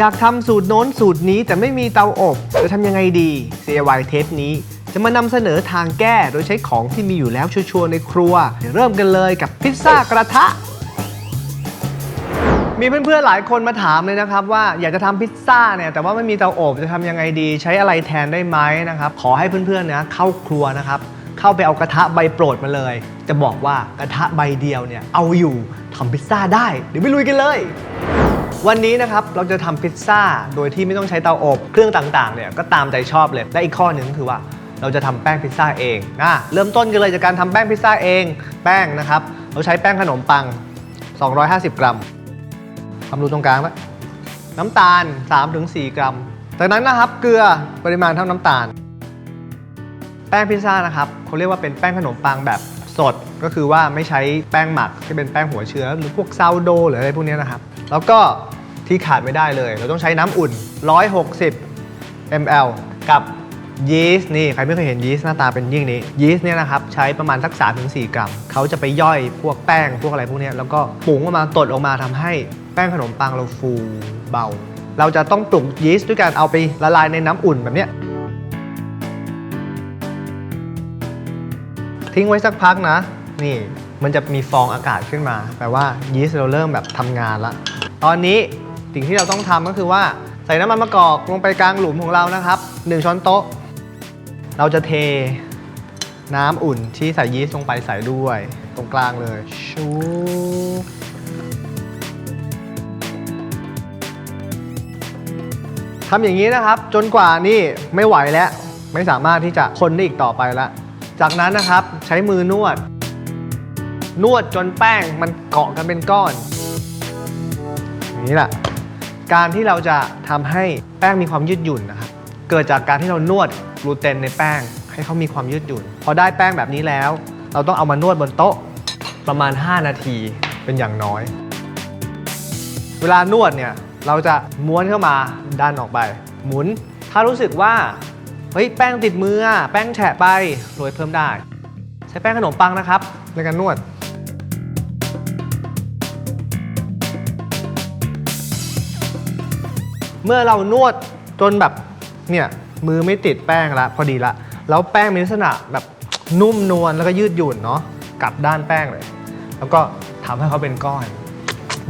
อยากทำสูตรโน้นสูตรนี้แต่ไม่มีเตาอบ จะทำยังไงดี CIY เทปนี้ จะมานำเสนอทางแก้โดยใช้ของที่มีอยู่แล้วชัวร์ๆในครัวเดี๋ยวเริ่มกันเลยกับพิซซ่ากระทะ มีเพื่อนๆหลายคนมาถามเลยนะครับ ว่าอยากจะทำพิซซ่าเนี่ยแต่ว่าไม่มีเตาอบจะทำยังไงดี ใช้อะไรแทนได้ไหมนะครับขอให้เพื่อนๆนะเข้าครัวนะครับเข้าไปเอากระทะใบโปรดมาเลย จะบอกว่ากระทะใบเดียวเนี่ยเอาอยู่ทำพิซซ่าได้เดี๋ยวไปลุยกันเลย วันนี้นะครับเราจะทำพิซซ่าโดยที่ไม่ต้องใช้เตาอบเครื่องต่างๆเนี่ยก็ตามใจชอบเลยและอีกข้อหนึ่งก็คือว่าเราจะทำแป้งพิซซ่าเองนะเริ่มต้นกันเลยจากการทำแป้งพิซซ่าเอง แป้งนะครับ เราใช้แป้งขนมปัง 250 กรัมทำรูตรงกลางแล้วน้ำตาล 3-4 กรัม จากนั้นนะครับเกลือปริมาณเท่าน้ำตาล แป้งพิซซ่านะครับเขาเรียกว่าเป็นแป้งขนมปังแบบสด ก็คือว่าไม่ใช้แป้งหมักที่เป็นแป้งหัวเชื้อ หรือพวกซาวโดหรืออะไรพวกนี้นะครับ แล้วก็ที่ขาดไม่ได้เลย เราต้องใช้น้ำอุ่น 160 ml กับยีสต์นี่ใครไม่เคยเห็นยีสต์หน้าตาเป็นยิ่งนี้ยีสต์เนี่ยนะครับใช้ประมาณสัก 3-4 กรัม เขาจะไปย่อยพวกแป้งพวกอะไรพวกนี้แล้วก็ปรุงออกมาตดออกมาทำให้แป้งขนมปังเราฟูเบา เราจะต้องปรุงยีสต์ด้วยการเอาไปละลายในน้ำอุ่นแบบเนี้ยทิ้งไว้สักพักนะ นี่มันจะมีฟองอากาศขึ้นมา แปลว่ายีสต์เราเริ่มแบบทำงานละ ตอนนี้สิ่งที่เราต้องทำก็คือว่าใส่น้ำมันมะกอกลงไปกลางหลุมของเรานะครับ1ช้อนโต๊ะ เราจะเทน้ำอุ่นที่ใส่ยีสต์ลงไปใส่ด้วยตรงกลางเลยชูทำอย่างนี้นะครับ จนกว่านี่ไม่ไหวแล้วไม่สามารถที่จะคนได้อีกต่อไปแล้วจากนั้นนะครับใช้มือนวด นวดจนแป้งมันเกาะกันเป็นก้อน นี้แหละ การที่เราจะทำให้แป้งมีความยืดหยุ่นนะครับเกิดจากการที่เรานวดกลูเตนในแป้ง ให้เขามีความยืดหยุ่น พอได้แป้งแบบนี้แล้ว เราต้องเอามานวดบนโต๊ะประมาณ 5 นาทีเป็นอย่างน้อย เวลานวดเนี่ยเราจะม้วนเข้ามาดันออกไป หมุน ถ้ารู้สึกว่าเฮ้ยแป้งติดมือแป้งแฉะไปโรยเพิ่มได้ ใช้แป้งขนมปังนะครับในการนวด เมื่อเรานวดจนแบบเนี่ยมือไม่ติดแป้งละพอดีละ แล้วแป้งมีลักษณะแบบนุ่มนวลแล้วก็ยืดหยุ่นเนาะกลับด้านแป้งเลย แล้วก็ทำให้เขาเป็นก้อน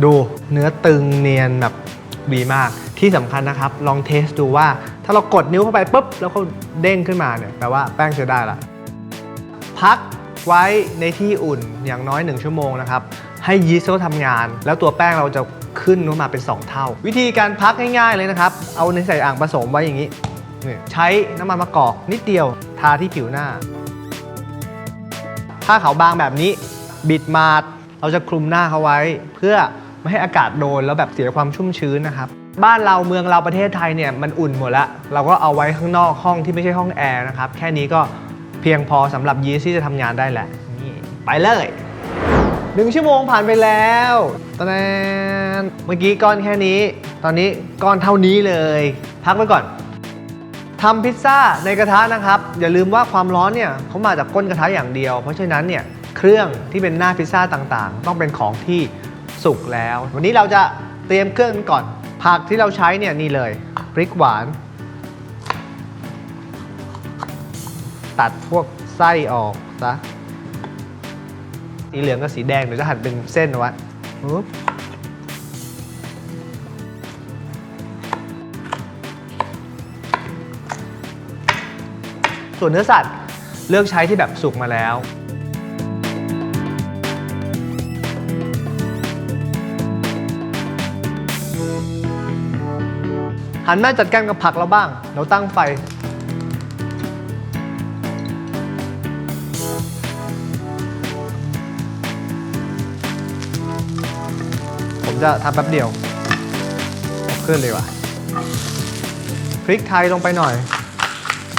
ดูเนื้อตึงเนียนแบบดีมากที่สำคัญนะครับ ลองเทสดูว่าถ้าเรากดนิ้วเข้าไปปุ๊บ แล้วเขาเด้งขึ้นมาเนี่ยแปลว่าแป้งจะได้ละพักไว้ในที่อุ่นอย่างน้อย 1 ชั่วโมงนะครับ ให้ยีสต์เขาทำงาน แล้วตัวแป้งเราจะ ขึ้นมาเป็น 2 เท่า วิธีการพักง่ายๆเลยนะครับ เอาในใส่อ่างผสมไว้อย่างนี้ใช้น้ำมันมะกอกนิดเดียวทาที่ผิวหน้าถ้าเขาวบางแบบนี้ บิดมาดเราจะคลุมหน้าเขาไว้ เพื่อไม่ให้อากาศโดนแล้วแบบเสียความชุ่มชื้นนะครับบ้านเราเมืองเราประเทศไทยเนี่ยมันอุ่นหมดแล้วเราก็เอาไว้ข้างนอกห้องที่ไม่ใช่ห้องแอร์นะครับแค่นี้ก็เพียงพอสำหรับยีสต์ที่จะทำงานได้แหละนี่ไปเลยหนึ่งชั่วโมงผ่านไปแล้วตอนนี้ เมื่อกี้ก้อนแค่นี้ ตอนนี้ก้อนเท่านี้เลย พักไว้ก่อนทำพิซซ่าในกระทะนะครับ อย่าลืมว่าความร้อนเนี่ยเขามาจากก้นกระทะอย่างเดียว เพราะฉะนั้นเนี่ยเครื่องที่เป็นหน้าพิซซ่าต่างๆ ต้องเป็นของที่สุกแล้ว วันนี้เราจะเตรียมเครื่องกันก่อน ผักที่เราใช้เนี่ยนี่เลยพริกหวาน ตัดพวกไส้ออกซะสีเหลืองกับสีแดงเดี๋ยวจะหั่นเป็นเส้นไว้ ส่วนเนื้อสัตว์เลือกใช้ที่แบบสุกมาแล้ว หันมาจัดการกับผักเราบ้าง เราตั้งไฟผมจะทำแป๊บเดียวเอาขึ้นเลยว่ะพริกไทยลงไปหน่อย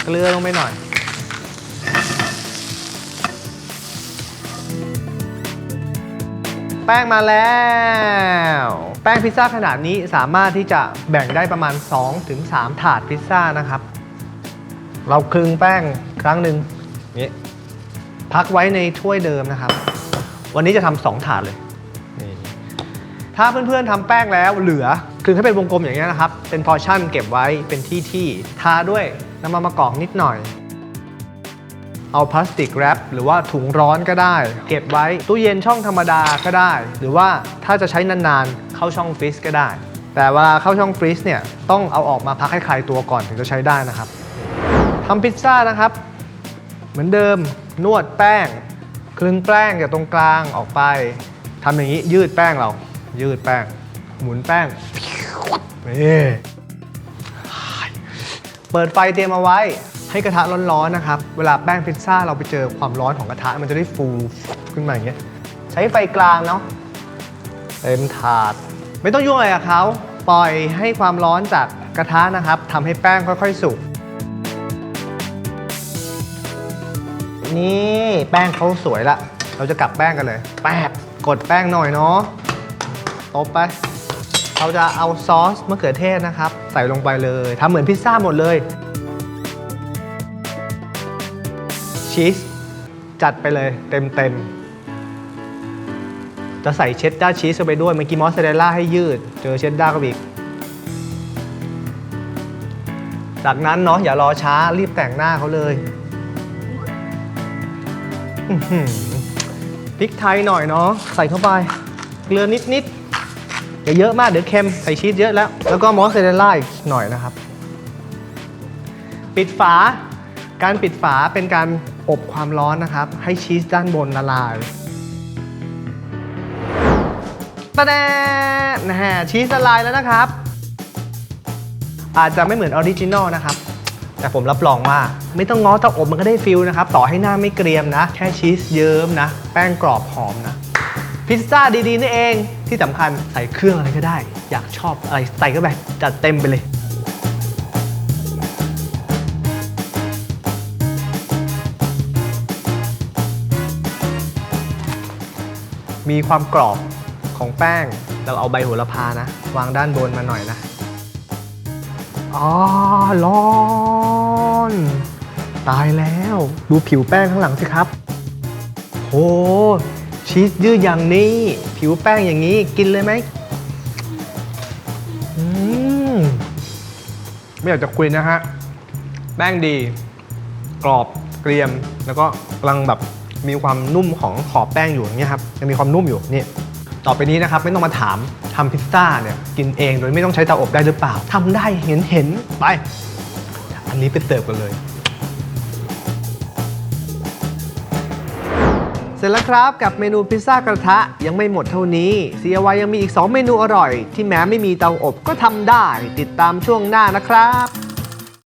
เกลือลงไปหน่อย แป้งมาแล้ว แป้งพิซซ่าขนาดนี้สามารถที่จะแบ่งได้ประมาณ 2-3 ถาดพิซซ่านะครับ เราคลึงแป้งครั้งหนึ่งนี่พักไว้ในถ้วยเดิมนะครับ วันนี้จะทำสองถาดเลยนี่ถ้าเพื่อนๆทำแป้งแล้วเหลือคลึงให้เป็นวงกลมอย่างนี้นะครับ เป็นพอร์ชั่นเก็บไว้เป็นที่ที่ทาด้วยน้ำมันมะกอกนิดหน่อย เอาพลาสติกแรปหรือว่าถุงร้อนก็ได้ เก็บไว้ตู้เย็นช่องธรรมดาก็ได้ หรือว่าถ้าจะใช้นานๆ เข้าช่องฟรีซก็ได้ แต่เวลาเข้าช่องฟรีซเนี่ยต้องเอาออกมาพักให้คลายตัวก่อนถึงจะใช้ได้นะครับทำพิซซ่านะครับ เหมือนเดิมนวดแป้งคลึงแป้งจากตรงกลางออกไปทำอย่างนี้ยืดแป้งเรา ยืดแป้ง หมุนแป้งนี่เปิดไฟเตรียมเอาไว้ ให้กระทะร้อนๆนะครับ เวลาแป้งพิซซ่าเราไปเจอความร้อนของกระทะมันจะได้ฟูขึ้นมาอย่างเงี้ย ใช้ไฟกลางเนาะเต็มถาด ไม่ต้องยุ่งอะไรกับเขาปล่อยให้ความร้อนจากกระทะนะครับทำให้แป้งค่อยๆสุกนี่แป้งเขาสวยละ เราจะกลับแป้งกันเลย แป๊บกดแป้งหน่อยเนาะตบไป เราจะเอาซอสมะเขือเทศนะครับ ใส่ลงไปเลยทำเหมือนพิซซ่าหมดเลย ชีสจัดไปเลยเต็มเต็มจะใส่เชดดาร์ชีสไปด้วยเมื่อกี้มอสซาเรลล่าให้ยืด เจอเชดดาร์ก็อีก จากนั้นเนาะอย่ารอช้ารีบแต่งหน้าเขาเลยพริกไทยหน่อยเนาะใส่เข้าไปเกลือนิดๆอย่าเยอะมากเดี๋ยวเค็มใส่ชีสเยอะแล้ว แล้วก็มอสซาเรลล่าอีกหน่อยนะครับ ปิดฝาการปิดฝาเป็นการ อบความร้อนนะครับ ให้ชีสด้านบนละลายตะแดนนะฮะชีสละลายแล้วนะครับ อาจจะไม่เหมือนออริจินอลนะครับ แต่ผมรับรองว่าไม่ต้องง้อเตาอบมันก็ได้ฟิลนะครับ ต่อให้หน้าไม่เกรียมนะ แค่ชีสเยิ้มนะ แป้งกรอบหอมนะ พิซซ่าดีๆนี่เองที่สำคัญใส่เครื่องอะไรก็ได้ อยากชอบอะไรใส่ก็ไปจัดเต็มไปเลย มีความกรอบของแป้ง เราเอาใบโหระพานะ วางด้านบนมาหน่อยนะอ๋อร้อน ตายแล้ว ดูผิวแป้งข้างหลังสิครับโหชีสยืดอย่างนี้ ผิวแป้งอย่างนี้กินเลยไหมมไม่อยากจะคุยนะฮะ แป้งดี กรอบเกรียมแล้วก็กำลังแบบ มีความนุ่มของขอบแป้งอยู่อย่างเงี้ยครับยังมีความนุ่มอยู่นี่ต่อไปนี้นะครับไม่ต้องมาถามทำพิซซ่าเนี่ยกินเองโดยไม่ต้องใช้เตาอบได้หรือเปล่าทำได้เห็นเห็นไป อันนี้ไปเสิร์ฟกันเลย เสร็จแล้วครับกับเมนูพิซซ่ากระทะยังไม่หมดเท่านี้ CIY ยังมีอีก 2 เมนูอร่อย ที่แม้ไม่มีเตาอบก็ทำได้ ติดตามช่วงหน้านะครับ